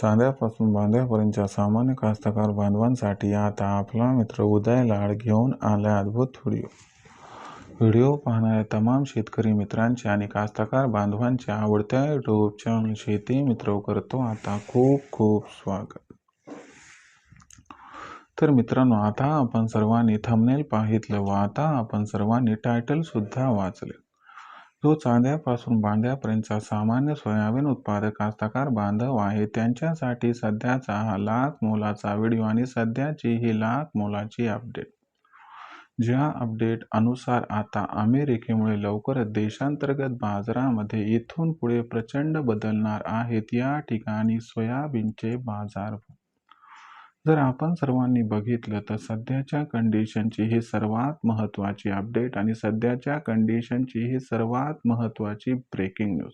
चांद्यापासून बांद्यापर्यंतच्या सामान्य कास्तकार बांधवांसाठी आता आपला मित्र उदय लाड घेऊन आला अद्भुत व्हिडिओ. व्हिडिओ पाहणाऱ्या तमाम शेतकरी मित्रांचे आणि कास्तकार बांधवांच्या आवडत्या यूट्यूब चॅनल शेती मित्र करतो आता खूप खूप स्वागत. तर मित्रांनो आता आपण सर्वांनी थंबनेल पाहितलं व आता आपण सर्वांनी टायटल सुद्धा वाचले. जो चांद्यापासून बांद्यापर्यंतचा सामान्य सोयाबीन उत्पादक कास्तकार बांधव आहे त्यांच्यासाठी सध्याचा हा लाख मोलाचा व्हिडिओ आणि सध्याची ही लाख मोलाची अपडेट. ज्या अपडेट अनुसार आता अमेरिकेमुळे लवकरच देशांतर्गत बाजारामध्ये इथून पुढे प्रचंड बदलणार आहेत या ठिकाणी सोयाबीनचे बाजार जर आपण सर्वांनी बघितलं तर सध्याच्या कंडिशनची ही सर्वात महत्त्वाची अपडेट आणि सध्याच्या कंडिशनची ही सर्वात महत्त्वाची ब्रेकिंग न्यूज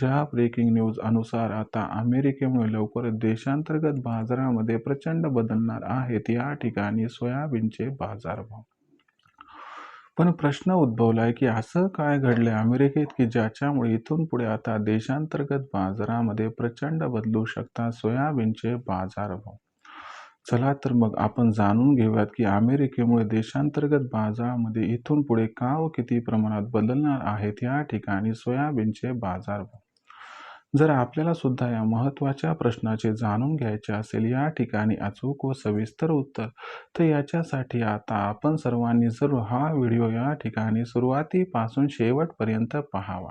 ज्या ब्रेकिंग न्यूज अनुसार आता अमेरिकेमुळे लवकर देशांतर्गत बाजारामध्ये प्रचंड बदलणार आहेत या ठिकाणी सोयाबीनचे बाजारभाव. पण प्रश्न उद्भवलाय की असं काय घडलंय अमेरिकेत की ज्याच्यामुळे इथून पुढे आता देशांतर्गत बाजारामध्ये प्रचंड बदलू शकतात सोयाबीनचे बाजारभाव? चला तर मग आपण जाणून घेऊयात की अमेरिकेमुळे देशांतर्गत बाजारामध्ये इथून पुढे का व किती प्रमाणात बदलणार आहेत या ठिकाणी सोयाबीनचे बाजार जर आपल्याला सुद्धा या महत्त्वाच्या प्रश्नाचे जाणून घ्यायचे असेल या ठिकाणी अचूक व सविस्तर उत्तर तर याच्यासाठी आता आपण सर्वांनी जरूर हा व्हिडिओ या ठिकाणी सुरुवातीपासून शेवटपर्यंत पाहावा.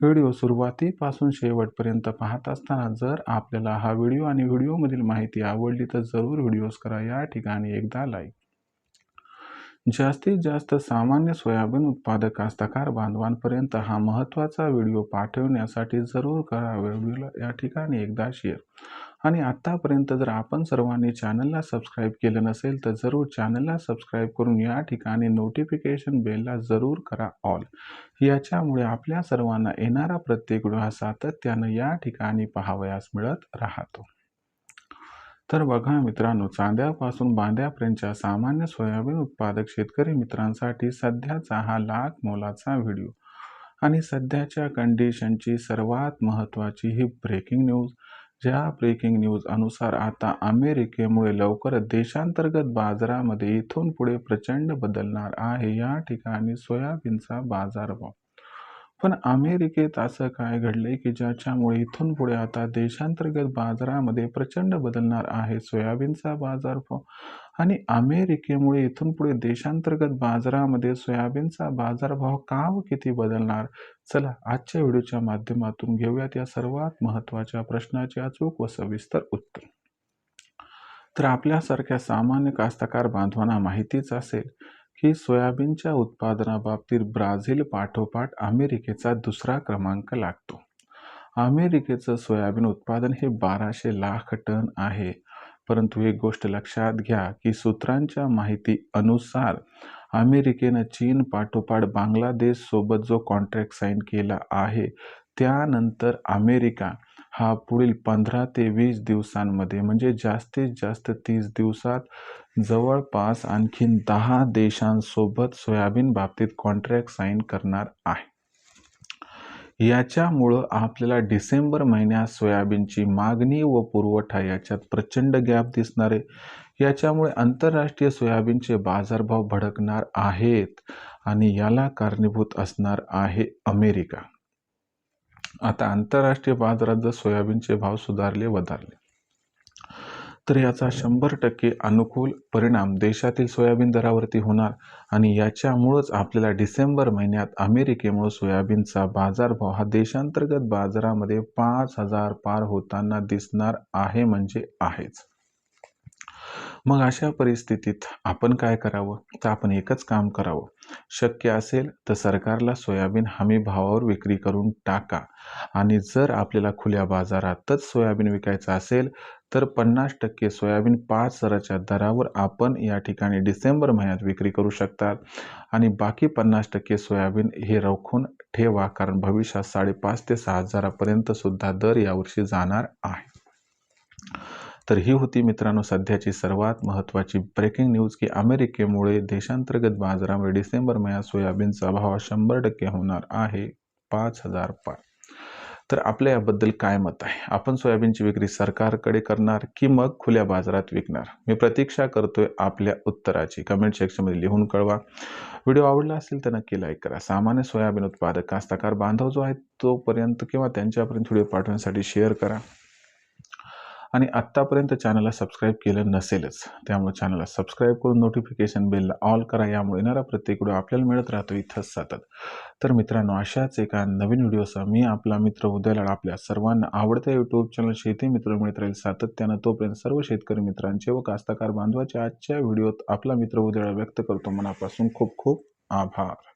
व्हिडिओ सुरुवातीपासून शेवटपर्यंत पाहत असताना जर आपल्याला हा व्हिडिओ आणि व्हिडिओमधील माहिती आवडली तर जरूर व्हिडिओज करा. या ठिकाणी एकदा लाईक जास्तीत जास्त सामान्य सोयाबीन उत्पादक कास्तकार बांधवांपर्यंत हा महत्त्वाचा व्हिडिओ पाठवण्यासाठी जरूर करा. व्हिडिओला या ठिकाणी एकदा शेअर आणि आत्तापर्यंत जर आपण सर्वांनी चॅनलला सबस्क्राईब केलं नसेल तर जरूर चॅनलला सबस्क्राईब करून या ठिकाणी नोटिफिकेशन बेलला जरूर करा ऑल. याच्यामुळे आपल्या सर्वांना येणारा प्रत्येक व्हिडिओ हा सातत्यानं या ठिकाणी पाहावयास मिळत राहतो. तर बघा मित्रांनो चांद्यापासून बांद्यापर्यंतच्या सामान्य सोयाबीन उत्पादक शेतकरी मित्रांसाठी सध्याचा हा लाख मोलाचा व्हिडिओ. आणि सध्याच्या कंडिशनची सर्वात महत्त्वाची ही ब्रेकिंग न्यूज ज्या ब्रेकिंग न्यूज अनुसार आता अमेरिकेमुळे लवकरच देशांतर्गत बाजारामध्ये इथून पुढे प्रचंड बदलणार आहे या ठिकाणी सोयाबीनचा बाजारभाव पण अमेरिकेत असं काय घडलंय की ज्याच्यामुळे इथून पुढे आता देशांतर्गत बाजारामध्ये प्रचंड बदलणार आहे सोयाबीनचा बाजारभाव आणि अमेरिकेमुळे इथून पुढे देशांतर्गत बाजारामध्ये सोयाबीनचा बाजारभाव का व किती बदलणार? चला आजच्या व्हिडिओच्या माध्यमातून घेऊयात या सर्वात महत्त्वाच्या प्रश्नाचे अचूक व सविस्तर उत्तर. तर आपल्यासारख्या सामान्य कास्तकार बांधवांना माहितीच असेल की सोयाबीनच्या उत्पादनाबाबतीत ब्राझील पाठोपाठ अमेरिकेचा दुसरा क्रमांक लागतो. अमेरिकेचं सोयाबीन उत्पादन हे बाराशे लाख टन आहे. परंतु एक गोष्ट लक्षात घ्या की सूत्रांच्या माहिती अनुसार अमेरिकेनं चीन पाठोपाठ बांगलादेश सोबत जो कॉन्ट्रॅक्ट साईन केला आहे त्यानंतर अमेरिका हा पुढील पंधरा ते वीस दिवसांमध्ये म्हणजे जास्तीत जास्त तीस दिवसात जवळपास आणखीन दहा देशांसोबत सोयाबीन बाबतीत कॉन्ट्रॅक्ट साईन करणार आहे. याच्यामुळं आपल्याला डिसेंबर महिन्यात सोयाबीनची मागणी व पुरवठा याच्यात प्रचंड गॅप दिसणार आहे. याच्यामुळे आंतरराष्ट्रीय सोयाबीनचे बाजारभाव भडकणार आहेत आणि याला कारणीभूत असणार आहे अमेरिका. आता आंतरराष्ट्रीय बाजारात जर सोयाबीनचे भाव सुधारले वधारले तर याचा शंभर टक्के अनुकूल परिणाम देशातील सोयाबीन दरावरती होणार आणि याच्यामुळंच आपल्याला डिसेंबर महिन्यात अमेरिकेमुळं सोयाबीनचा बाजारभाव हा देशांतर्गत बाजारामध्ये पाच हजार पार होताना दिसणार आहे म्हणजे आहेच. मग अशा परिस्थितीत आपण काय करावं? तर आपण एकच काम करावं. शक्य असेल तर सरकारला सोयाबीन हमी भावावर विक्री करून टाका. आणि जर आपल्याला खुल्या बाजारातच सोयाबीन विकायचं असेल तर पन्नास टक्के सोयाबीन पाच हजाराच्या दरावर आपण या ठिकाणी डिसेंबर महिन्यात विक्री करू शकतात. आणि बाकी पन्नास टक्के सोयाबीन हे रोखून ठेवा कारण भविष्यात साडेपाच ते सहा हजारापर्यंत सुद्धा दर यावर्षी जाणार आहे. तर ही होती मित्रांनो सध्याची सर्वात महत्त्वाची ब्रेकिंग न्यूज की अमेरिकेमुळे देशांतर्गत बाजारामध्ये डिसेंबर महिन्यात सोयाबीनचा भाव शंभर टक्के होणार आहे पाच हजार पाच तर आपल्या याबद्दल काय मत आहे? आपण सोयाबीनची विक्री सरकारकडे करणार की मग खुल्या बाजारात विकणार? मी प्रतीक्षा करतोय आपल्या उत्तराची. कमेंट सेक्शनमध्ये लिहून कळवा. व्हिडिओ आवडला असेल तर नक्की लाईक करा. सामान्य सोयाबीन उत्पादक कास्तकार बांधव जो आहे तोपर्यंत किंवा त्यांच्यापर्यंत व्हिडिओ पाठवण्यासाठी शेअर करा. आणि आत्तापर्यंत चॅनलला सबस्क्राईब केलं नसेलच त्यामुळे चॅनलला सबस्क्राईब करून नोटिफिकेशन बेलला ऑल करा यामुळे येणारा प्रत्येक व्हिडिओ आपल्याला मिळत राहतो इथंच सतत. तर मित्रांनो अशाच एका नवीन व्हिडिओसह मी आपला मित्र उदयलाड आपल्या सर्वांना आवडत्या यूट्यूब चॅनल शेती मित्र मिळत राहील सातत्यानं तोपर्यंत सर्व शेतकरी मित्रांचे व कास्तकार बांधवाच्या आजच्या व्हिडिओत आपला मित्र उदयला व्यक्त करतो. मनापासून खूप खूप आभार.